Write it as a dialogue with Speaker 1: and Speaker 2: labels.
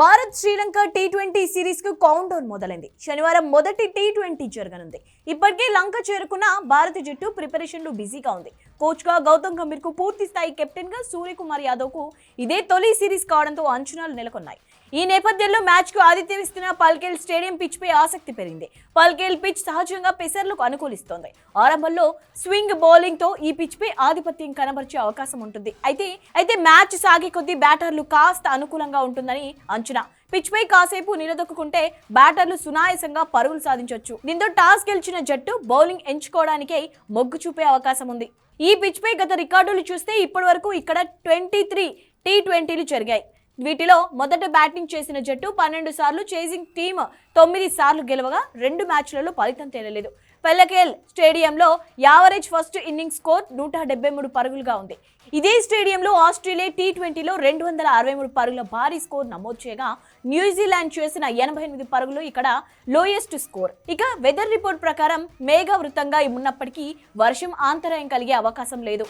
Speaker 1: Bharat Sri Lanka T twenty సిరీస్కు countdown మొదలైంది. శనివారం మొదటి టీ ట్వంటీ జరగనుంది. ఇప్పటికే లంక చేరుకున్న భారత జట్టు ప్రిపరేషన్లు బిజీగా ఉంది. కోచ్గా గౌతమ్ గంభీర్కు పూర్తి స్థాయి కెప్టెన్గా సూర్యకుమార్ యాదవ్కు ఇదే తొలి సిరీస్ కావడంతో అంచనాలు నెలకొన్నాయి. ఈ నేపథ్యంలో మ్యాచ్కు ఆతిథ్యం ఇస్తున్న పల్కేల్ స్టేడియం పిచ్పై ఆసక్తి పెరిగింది. పల్కేల్ పిచ్ సహజంగా పెసర్లకు అనుకూలిస్తోంది. ఆరంభంలో స్వింగ్ బౌలింగ్తో ఈ పిచ్ పై ఆధిపత్యం కనబరిచే అవకాశం ఉంటుంది. అయితే అయితే మ్యాచ్ సాగే కొద్దీ బ్యాటర్లు కాస్త అనుకూలంగా ఉంటుందని అంచనా. పిచ్ పై కాసేపు నిలదొక్కుంటే బ్యాటర్లు సునాయసంగా పరుగులు సాధించవచ్చు దీంతో టాస్ గెలిచిన జట్టు బౌలింగ్ ఎంచుకోవడానికే మొగ్గు చూపే అవకాశం ఉంది. ఈ పిచ్ పై గత రికార్డులు చూస్తే ఇప్పటి వరకు ఇక్కడ ట్వంటీ త్రీ టీ ట్వంటీలు జరిగాయి. వీటిలో మొదట బ్యాటింగ్ చేసిన జట్టు పన్నెండు సార్లు చేసింగ్ టీమ్ తొమ్మిది సార్లు గెలవగా రెండు మ్యాచ్లలో ఫలితం తేలలేదు. పెల్లకేల్ స్టేడియంలో యావరేజ్ ఫస్ట్ ఇన్నింగ్స్ స్కోర్ నూట డెబ్బై మూడు పరుగులుగా ఉంది. ఇదే స్టేడియంలో ఆస్ట్రేలియా టీ ట్వంటీలో రెండు వందల అరవై మూడు పరుగుల భారీ స్కోర్ నమోదు చేయగా న్యూజిలాండ్ చేసిన ఎనభై ఎనిమిది పరుగులు ఇక్కడ లోయెస్ట్ స్కోర్. ఇక వెదర్ రిపోర్ట్ ప్రకారం మేఘ వృత్తంగా ఉన్నప్పటికీ వర్షం ఆంతరాయం కలిగే అవకాశం లేదు.